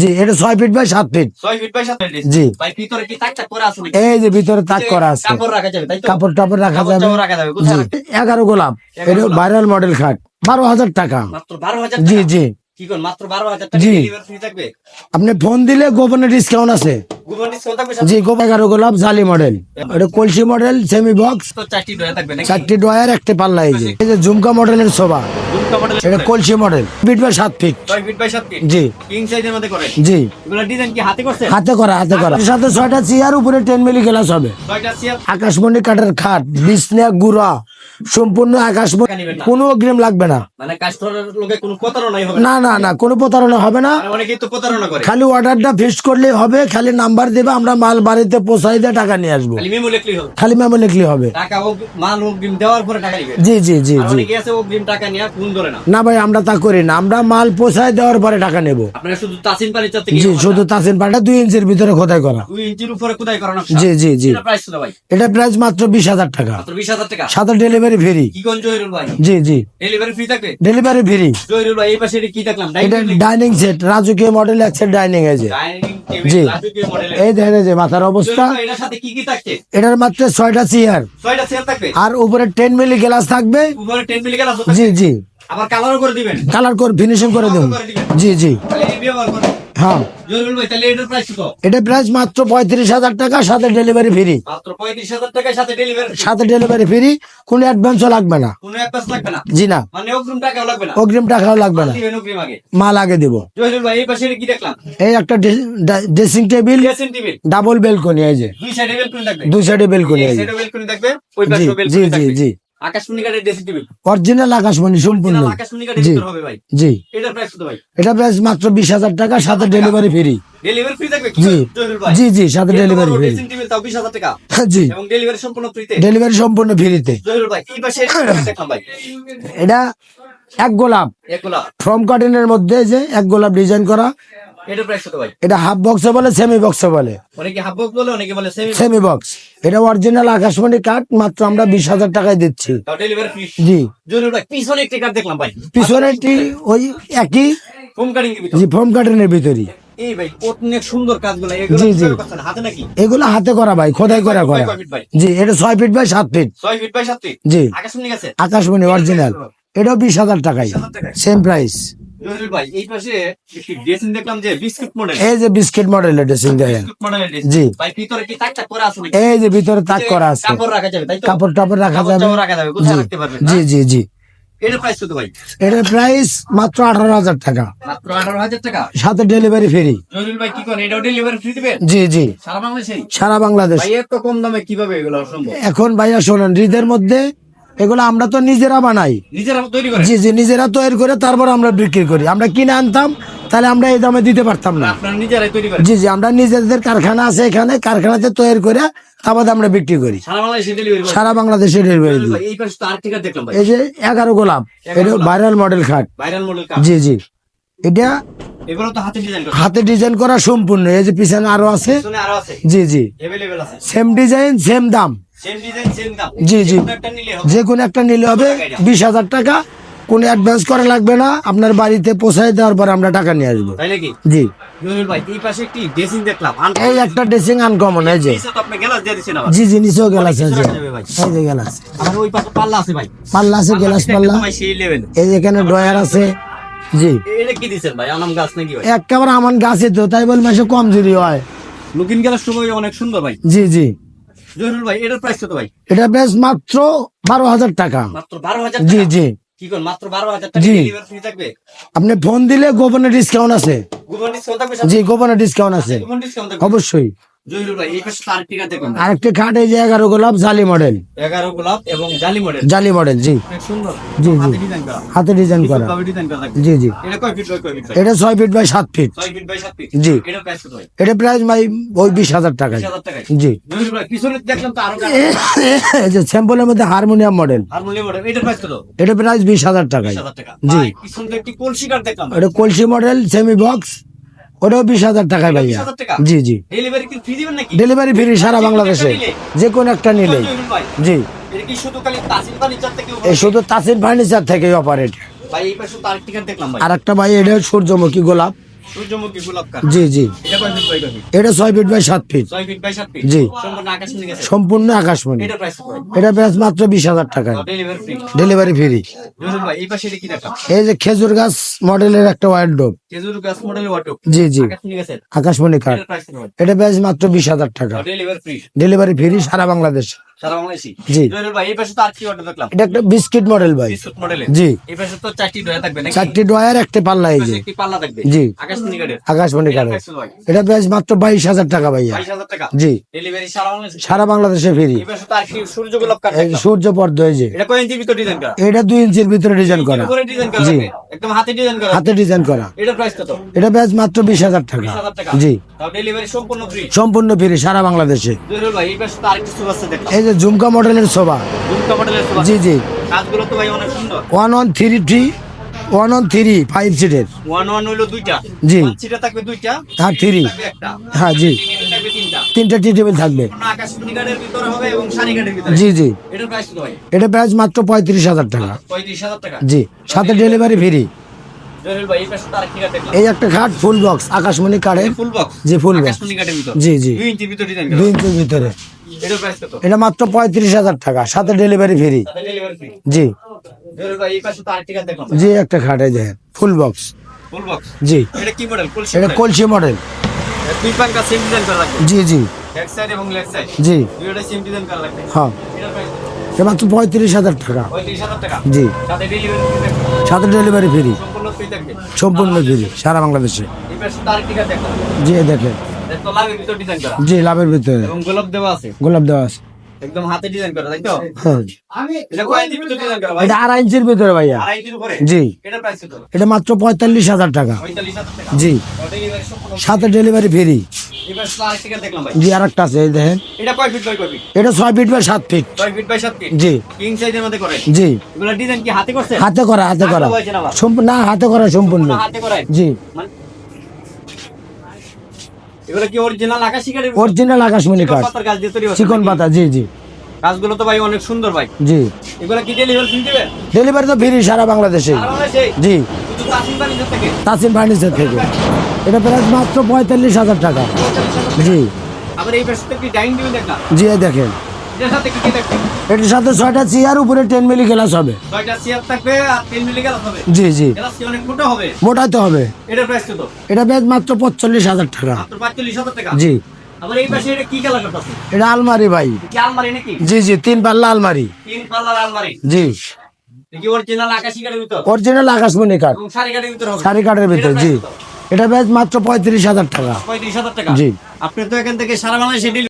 জি এটা ছয় feet by সাত ফিট জি। এই যে ভিতরে তাক করা আছে। কাপড় রাখা টাপড় যাবে? এগারো গোলাপ। এটা। ভাইরাল মডেল খাট। বারো হাজার টাকা। জি জি। জি। আপনি ফোন দিলে গোপনে ডিসকাউন্ট আছে। জি গোপ গোলাপ জালি মডেল এটা কলসি মডেল সেমি বক্স চারটি ডয়ার একটা পাল্লা এই যে। এই যে ঝুমকা মডেলের সোফা এটা কলসি মডেল ফিট বাই সাত ফিট জি। জি। হাতে করা হাতে করা। সাথে ছয়টা চেয়ার উপরে টেন মিলি গ্লাস হবে। আকাশমণি কাঠের খাট বিছনা গুড়া। সম্পূর্ণ না। কোনো অগ্রিম লাগবে না। মানে না। না না না কোনো প্রতারণা হবে না। মানে খালি অর্ডারটা ফিক্সড করলেই হবে খালি নাম্বার দেবে আমরা মাল বাড়িতে পৌঁছাই দিয়ে টাকা নিয়ে আসব। খালি মেমো হবে। লিখলে হবে। জি জি জি জি। না। ভাই আমরা তা করি না। আমরা মাল পৌঁছায় দেওয়ার পরে টাকা নেব। জি শুধু তাসিন পাটা দুই ইঞ্চির ভিতরে খোদাই করা। জি জি জি। এটা প্রাইস মাত্র বিশ হাজার টাকা। মাত্র বিশ হাজার টাকা। সাথে ডেলিভারি ফ্রি কি কোন জহিরুল ভাই? জি জি। ডেলিভারি ফ্রি থাকবে? ডেলিভারি ফ্রি জহিরুল ভাই এই পাশে এটা কি দেখলাম? এটা ডাইনিং সেট রাজকীয় মডেল এক সেট ডাইনিং এই যে। জি। এই দেখেন যে মাথার অবস্থা। এটার সাথে কি কি থাকছে? এটার মাত্র ছয়টা চেয়ার ছয়টা চেয়ার থাকবে? আর উপরে টেন মিলি গ্লাস থাকবে। উপরে মিলি জি জি। আবার কালারও করে দিবেন? কালার করে ফিনিশিং করে দেবো জি জি। হ্যাঁ। এটা প্রাইস মাত্র পঁয়ত্রিশ হাজার টাকা সাথে ডেলিভারি ফ্রি সাথে ডেলিভারি ফ্রি কোনো অ্যাডভান্সও লাগবে না। জি না। মানে অগ্রিম টাকাও লাগবে না? অগ্রিম টাকাও লাগবে না। মাল আগে। দিব। এই একটা dressing table dressing table double balcony এই যে। দুই সাইডে বেলকনি এই যে। ওই জি জি জি। আকাশমণি কাঠের ড্রেসিং টেবিল অরিজিনাল আকাশমণি সম্পূর্ণ। আকাশমণি কাঠের জি। ভিতর হবে ভাই। জি। এটার প্রাইস কত ভাই? এটা প্রাইস মাত্র বিশ হাজার টাকা সাথে ডেলিভারি ফ্রি ডেলিভারি ফ্রি থাকবে? জি। জি জি সাথে ডেলিভারি ফ্রি ড্রেসিং টেবিল তাও বিশ হাজার টাকা। জি। এবং ডেলিভারি সম্পূর্ণ ফ্রিতে ডেলিভারি সম্পূর্ণ ফ্রিতে জহিরুল ভাই এই পাশে দেখলাম ভাই। এটা এক গোলাপ। এগুলা ফ্রম কাটিনের মধ্যে যে এক গোলাপ ডিজাইন করা। এটার প্রাইস কত ভাই? এটা হাফ বক্সে বলে সেমি বক্সে বলে। অনেকে হাফ বক্স বলে অনেকে বলে সেমি সেমি বক্স এটা অরিজিনাল আকাশমণি কাঠ মাত্র আমরা বিশ হাজার টাকায় দিচ্ছি। ডেলিভারি জি। পিছনে একটি কার্ড দেখলাম ভাই। পিছনেরটি ওই একই। কাটিং এর ভিতর। জি ফ্রম কাটিনের ভিতরই। এই ভাই অনেক সুন্দর কাজগুলো। এগুলো জি, জি। হাতে নাকি? এগুলো হাতে করা ভাই খোদাই করা? জি এটা ছয় ফিট বাই সাত ফিট ছয় ফিট বাই সাত ফিট জি। আকাশমণি অরিজিনাল এটাও বিশ হাজার টাকায়। সেম প্রাইস ভাই এই পাশে ড্রেসিং দেখলাম যে বিস্কুট মডেল এই যে বিস্কিট মডেলের ড্রেসিং দেখেন। বিস্কুট মডেলের ড্রেস জি। ভাই ভিতরে কি তাক তাক আছে এই যে ভিতরে তাক করা আছে। কাপড় রাখা যাবে তাই তো? কাপড় টাপড় রাখা যাবে। চাপড় রাখা যাবে কোথায় রাখতে পারবেন জি জি জি। এটার প্রাইস কত ভাই? এটার প্রাইস মাত্র আঠারো হাজার টাকা। মাত্র সাথে ডেলিভারি ফ্রি জহিরুল ভাই কি করেন? এটাও ডেলিভারি ফ্রি দিবেন? জি জি। সারা বাংলাদেশ। ভাই এত কম দামে কীভাবে এগুলো সম্ভব? এখন ভাইয়া শোনেন হৃদের মধ্যে এগুলো আমরা তো নিজেরা বানাই। জি জি নিজেরা তৈরি করে তারপর আমরা বিক্রি করি। আমরা কিনে আনতাম তাহলে আমরা এই দামে দিতে পারতাম না। জি জি আমরা নিজেদের কারখানা আছে এখানে কারখানাতে তৈরি করে তারপর আমরা বিক্রি করি। সারা বাংলাদেশে ডেলিভারি দিই। এই যে এগারো গোলাপ এটা ভাইরাল মডেল খাট। জি জি। এটা হাতে ডিজাইন করা। সম্পূর্ণ। এই যে পিছনে আরও আছে। জি জি। সেম ডিজাইন সেম দাম। জি, জি। যে কোনো একটা নিলে হবে বিশ হাজার টাকা। কোনো অ্যাডভান্স করা লাগবে না। আপনার বাড়িতে পৌঁছায় দেওয়ার পর আমরা টাকা নিয়ে আসব। জি। এই একটি ড্রেসিং আনকমন এই যে। জি জি নিচেও গেলাস আছে। এই যে গেলাস পাল্লা আছে ভাই। পাল্লা আছে গ্লাস পাল্লা। এই যে এখানে ড্রয়ার আছে। জি। একেবারে আমার গাছে তো তাই বল মাসে কমজোরি হয়। লুকিং গ্লাস ভাই অনেক সুন্দর ভাই। জি জি। জহিরুল ভাই এটার প্রাইস কত ভাই? এটা মাত্র বারো হাজার টাকা। মাত্র বারো হাজার জি জি। কি কোন মাত্র বারো হাজার টাকা জি। ডেলিভারি ফ্রি থাকবে? আপনি ফোন দিলে গোপনে ডিসকাউন্ট আছে। গুগল ডিসকাউন্ট থাকবে জি গোপনে ডিসকাউন্ট আছে। অবশ্যই। আরেকটি খাট এই যে এগারো গোলাপ জালি মডেল এগারো গোলাপ এবং জালি মডেল জালি মডেল জি। সুন্দর। জি, জি। হাতে ডিজাইন করা। জি জি। এটা ছয় ফিট বাই সাত ফিট জি। এটা প্রাইস ভাই? ওই বিশ হাজার টাকায়। জি। এই যে স্যাম্পলের মধ্যে হারমোনিয়াম মডেল এটা প্রাইস বিশ হাজার টাকায়। টাকা। জি। এটা কলসি মডেল সেমি বক্স ওটাও বিশ হাজার টাকায় ভাইয়া। জি জি। ডেলিভারি ফ্রি সারা বাংলাদেশে। যে কোনো একটা নিলেই। জি। শুধু তাসির ফার্নিচার থেকে অপারেট আর একটা ভাই এটা সূর্যমুখী গোলাপ। জি জি। এটা ছয় ফিট বাই সাত ফিট। জি। সম্পূর্ণ আকাশমণি। এটা প্রাইস মাত্র বিশ হাজার টাকায়। ডেলিভারি ফ্রি এই যে খেজুর গাছ মডেলের একটা ওয়ার ডোব জি জি। আকাশমণি এটা মাত্র বিশ হাজার টাকা। ডেলিভারি ফ্রি সারা বাংলাদেশ। জি। এটা একটা বিস্কিট মডেল ভাই। জি। চারটি ডয়ার একটা পাল্লা এই জি। আকাশমণি এটা মাত্র বাইশ হাজার টাকা ভাইয়া। জি। সারা বাংলাদেশে ফ্রি সূর্য পর্দ এই যে। এটা দুই ইঞ্চির ভিতরে ডিজাইন করা। করে ডিজাইন করা জি। হাতে ডিজাইন করা। এটা প্রাইস কত? এটা প্রাইস মাত্র বিশ হাজার টাকা। জি। ডেলিভারি সম্পূর্ণ ফ্রি সম্পূর্ণ ফ্রি সারা বাংলাদেশে। ভাই এই পাশে আছে যে ঝুমকা মডেলের সোফা দুমকা মডেলের সোফা জি জি। কাজগুলো তো ভাই অনেক সুন্দর। One one three three one one three five সিটের ওয়ান ওয়ান হইল দুইটা। জি। সিটা থাকবে দুইটা। হ্যাঁ থ্রি হ্যাঁ জি। তিনটা টি টেবিল থাকবে। জি জি। এটা প্রাইস মাত্র পঁয়ত্রিশ হাজার টাকা। পঁয়ত্রিশ হাজার টাকা। জি। সাথে ডেলিভারি ফ্রি এই একটা খাট ফুল বক্স আকাশমণি কাঠের ফুল বক্স জি ফুল বক্স জি জি। দুই ইঞ্চির ভিতর ডিজাইন দুই ইঞ্চির ভিতরে। এটার প্রাইস কত? এটা মাত্র পঁয়ত্রিশ হাজার টাকা সাথে ডেলিভারি ফ্রি জি। জি একটা খাট এই দেখেন ফুল বক্স ফুল বক্স জি। এটা কি মডেল এটা কলসি মডেল দুই পাঙ্কা সেম ডিজাইন করা লাগবে। জি জি। ব্যাক সাইড এবং লেফট সাইড জি। দুইটা সেম ডিজাইন করা লাগবে। হ্যাঁ। মাত্র পঁয়ত্রিশ হাজার টাকা। জি। সাথে ডেলিভারি ফ্রি সম্পূর্ণ ফ্রি থাকবে? সম্পূর্ণ ফ্রি সারা বাংলাদেশে। জি দেখেন। এটা তো লাভের ভিতর ডিজাইন করা। জি লাভের ভিতরে। গোলাপ দেওয়া আছে। গোলাপ দেওয়া আছে। একদম হাতে ডিজাইন করা তাই তো? হ্যাঁ। এটা ভিতর ডিজাইন করা ভাই? এটা আড়াই ইঞ্চির ভিতরে ভাইয়া। জি। এটার প্রাইস কত? এটা মাত্র পঁয়তাল্লিশ হাজার টাকা। জি। সাথে ডেলিভারি ফ্রি এবার তো আরেকটি কাঠ দেখলাম ভাই। জি আর একটা আছে দেখেন। এটা কয় ফিট বাই কয় ফিট এটা ছয় ফিট বাই সাত ফিট ছয় ফিট বাই সাত ফিট জি। কিং সাইজের মধ্যে করে জি। এগুলো ডিজাইন কি হাতে করছে হাতে করা হাতে করা হাতে হয়েছে না আবার? সম্পূর্ণ না হাতে করা সম্পূর্ণ। হাতে করায় জি। এগুলো কি অরিজিনাল আকাশি কাঠের অরিজিনাল আকাশমণি কাঠ। পাতার গাছ দিয়ে তৈরি হচ্ছে চিকন পাতা জি জি। গাছগুলো তো ভাই অনেক সুন্দর ভাই। জি। এগুলো কি ডেলিভারি তো ফ্রি সারা বাংলাদেশে জি। তাসিম ফার্নিচার থেকে? এটা প্রায় মাত্র পঁয়তাল্লিশ হাজার টাকা। জি। তো জি দেখেন। এটার সাথে ছয়টা চেয়ার উপরে টেন মিলি গ্লাস হবে। জি জি। গেলাস কি অনেক মোটা হবে? এটা বেশ মাত্র পঁচল্লিশ হাজার টাকা। জি। এটা আলমারি ভাই। জি জি তিন পাল্লা আলমারি। তিন পাল্লার আলমারি। জি। অরিজিনাল আকাশমণি কাঠ। সারি কাঠের ভিতর জি। এটা ব্যাস মাত্র পঁয়ত্রিশ হাজার টাকা। পঁয়ত্রিশ হাজার টাকা। জি। আপনি তো এখান থেকে সারা বাংলাদেশে